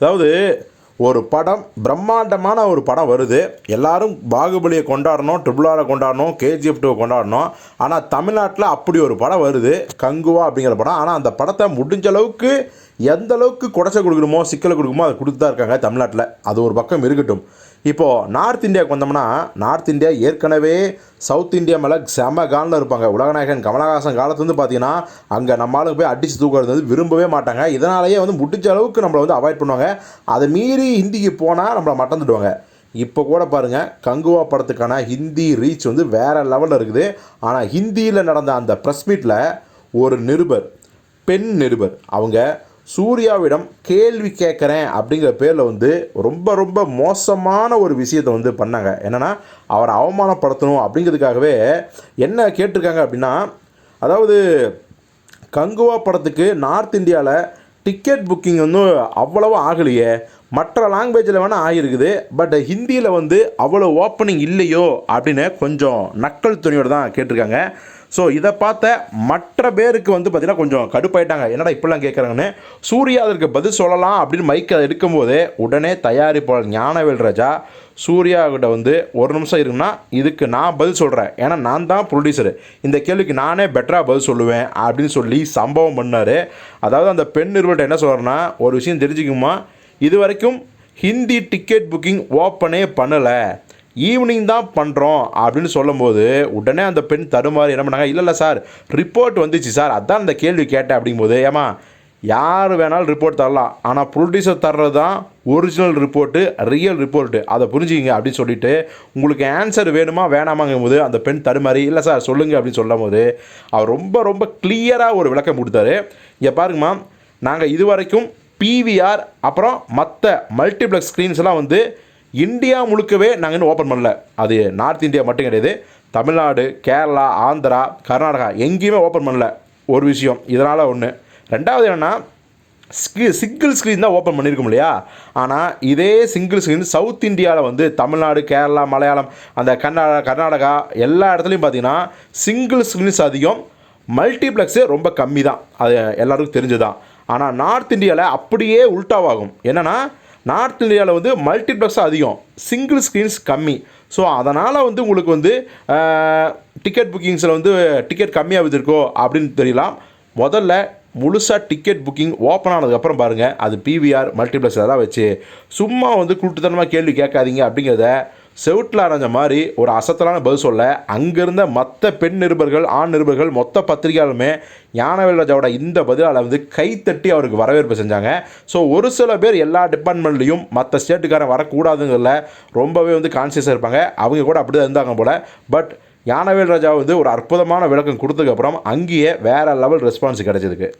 அதாவது ஒரு படம் பிரம்மாண்டமான ஒரு படம் வருது. எல்லாரும் பாகுபலியை கொண்டாடணும் ட்ரிபிள் ஆரை கொண்டாடணும் கேஜிஎஃப் டூ கொண்டாடணும். ஆனால் தமிழ்நாட்டில் அப்படி ஒரு படம் வருது. கங்குவா அப்படிங்கிற படம். ஆனால் அந்த படத்தை முடிஞ்ச அளவுக்கு எந்த அளவுக்கு குடைச்ச கொடுக்கணுமோ சிக்கலை கொடுக்குமோ அதை கொடுத்து தான் இருக்காங்க தமிழ்நாட்டில். அது ஒரு பக்கம் இருக்கட்டும். இப்போது நார்த் இந்தியாவுக்கு வந்தோம்னா நார்த் இந்தியா ஏற்கனவே சவுத் இந்தியா மேலே செம காலில் இருப்பாங்க. உலகநாயகன் கமலஹாசன் காலத்துலேருந்து பார்த்தீங்கன்னா அங்கே நம்ம ஆளுங்க போய் அடித்து தூக்கிறது வந்து விரும்பவே மாட்டாங்க. இதனாலேயே வந்து முடிஞ்ச அளவுக்கு நம்மளை வந்து அவாய்ட் பண்ணுவாங்க. அதை மீறி ஹிந்திக்கு போனால் நம்மளை மட்டந்துடுவாங்க இப்போ கூட பாருங்கள் கங்குவா படத்துக்கான ஹிந்தி ரீச் வந்து வேறு லெவலில் இருக்குது. ஆனால் ஹிந்தியில் நடந்த அந்த ப்ரெஸ் மீட்டில் ஒரு நிருபர் பெண் நிருபர் அவங்க சூர்யாவிடம் கேள்வி கேட்குறேன் அப்படிங்கிற பேரில் வந்து ரொம்ப ரொம்ப மோசமான ஒரு விஷயத்தை வந்து பண்ணாங்க. என்னென்னா அவரை அவமானப்படுத்தணும் அப்படிங்கிறதுக்காகவே என்ன கேட்டிருக்காங்க அப்படின்னா அதாவது கங்குவா படத்துக்கு நார்த் இந்தியாவில் டிக்கெட் புக்கிங் வந்து அவ்வளவு ஆகலையே. மற்ற லாங்குவேஜில் வேணால் ஆகிருக்குது பட் ஹிந்தியில் வந்து அவ்வளோ ஓப்பனிங் இல்லையோ அப்படின்னு கொஞ்சம் நக்கல் துணியோடு தான் கேட்டிருக்காங்க. ஸோ இதை பார்த்த மற்ற பேருக்கு வந்து பார்த்திங்கன்னா கொஞ்சம் கடுப்பாயிட்டாங்க. என்னடா இப்படிலாம் கேட்குறாங்கன்னு. சூர்யா அதற்கு பதில் சொல்லலாம் அப்படின்னு மைக்கை எடுக்கும்போது உடனே தயாரிப்பாளர் ஞானவேல் ராஜா சூர்யா கிட்ட வந்து ஒரு நிமிஷம் இருக்குன்னா இதுக்கு நான் பதில் சொல்கிறேன் ஏன்னா நான் தான் ப்ரொடியூசரு இந்த கேள்விக்கு நானே பெட்டராக பதில் சொல்லுவேன் அப்படின்னு சொல்லி சம்பவம் பண்ணார். அதாவது அந்த பெண் நிறுவனம் என்ன சொல்கிறேன்னா ஒரு விஷயம் தெரிஞ்சுக்குமா இது வரைக்கும் ஹிந்தி டிக்கெட் புக்கிங் ஓப்பனே பண்ணலை. ஈவினிங் தான் பண்ணுறோம் அப்படின்னு சொல்லும்போது உடனே அந்த பெண் தடுமாறி என்ன பண்ணாங்க? இல்லை இல்லை சார் ரிப்போர்ட் வந்துச்சு சார் அதான் அந்த கேள்வி கேட்டேன் அப்படிங்கும்போது ஏமா யார் வேணாலும் ரிப்போர்ட் தரலாம். ஆனால் ப்ரொடியூசர் தர்றது தான் ஒரிஜினல் ரிப்போர்ட்டு ரியல் ரிப்போர்ட்டு அதை புரிஞ்சுக்கிங்க அப்படின்னு சொல்லிட்டு உங்களுக்கு ஆன்சர் வேணுமா வேணாமாங்கும் போது அந்த பெண் தடுமாறி இல்லை சார் சொல்லுங்கள் அப்படின்னு சொல்லும் போது அவர் ரொம்ப ரொம்ப கிளியராக ஒரு விளக்கம் கொடுத்தாரு. இங்கே பாருங்கம்மா நாங்கள் இது வரைக்கும் பிவிஆர் அப்புறம் மற்ற மல்டிப்ளெக்ஸ் ஸ்க்ரீன்ஸ் எல்லாம் வந்து இந்தியா முழுக்கவே நாங்கள் இன்னும் ஓப்பன் பண்ணல. அது நார்த் இந்தியா மட்டும் கிடையாது. தமிழ்நாடு கேரளா ஆந்திரா கர்நாடகா எங்கேயுமே ஓப்பன் பண்ணல. ஒரு விஷயம் இதனால் ஒன்று ரெண்டாவது என்னென்னா ஸ்கி சிங்கிள் ஸ்க்ரீன் தான் ஓப்பன் பண்ணியிருக்கும் இல்லையா? ஆனால் இதே சிங்கிள் ஸ்க்ரீன் சவுத் இந்தியாவில் வந்து தமிழ்நாடு கேரளா மலையாளம் அந்த கர்நாடகா கர்நாடகா எல்லா இடத்துலையும் பார்த்தீங்கன்னா சிங்கிள் ஸ்க்ரீன்ஸ் அதிகம். மல்டிப்ளெக்ஸு ரொம்ப கம்மி தான் அது எல்லாருக்கும் தெரிஞ்சுதான் ஆனால் நார்த் இந்தியாவில் அப்படியே உல்டாவாகும். என்னென்னா நார்த் இந்தியாவில் வந்து மல்டிப்ளெக்ஸ் அதிகம். சிங்கிள் ஸ்க்ரீன்ஸ் கம்மி. ஸோ அதனால் வந்து உங்களுக்கு வந்து டிக்கெட் புக்கிங்ஸில் வந்து டிக்கெட் கம்மியாக இருக்கோ அப்படின்னு தெரியலாம் முதல்ல முழுசாக டிக்கெட் புக்கிங் ஓப்பன் ஆனதுக்கப்புறம் பாருங்கள் அது பிவிஆர் மல்டிப்ளெக்ஸ் தான் வச்சு. சும்மா வந்து கூட்டுத்தனமாக கேள்வி கேட்காதீங்க அப்படிங்கிறத செவுட்டில் அரைஞ்ச மாதிரி ஒரு அசத்தலான பதில் சொல்ல அங்கிருந்த மற்ற பெண் நிருபர்கள் ஆண் நிருபர்கள் மொத்த பத்திரிகையாளுமே ஞானவேல் ராஜாவோட இந்த பதிலால் வந்து கைத்தட்டி அவருக்கு வரவேற்பு செஞ்சாங்க. ஸோ ஒரு சில பேர் எல்லா டிபார்ட்மெண்ட்லேயும் மற்ற ஸ்டேட்டுக்காரன் வரக்கூடாதுங்கிறதுல ரொம்பவே வந்து கான்சியஸாக இருப்பாங்க. அவங்க கூட அப்படி தான் இருந்தாங்க போல். பட் ஞானவேல் ராஜா வந்து ஒரு அற்புதமான விளக்கம் கொடுத்ததுக்கப்புறம் அங்கேயே வேறு லெவல் ரெஸ்பான்ஸ் கிடச்சிருக்கு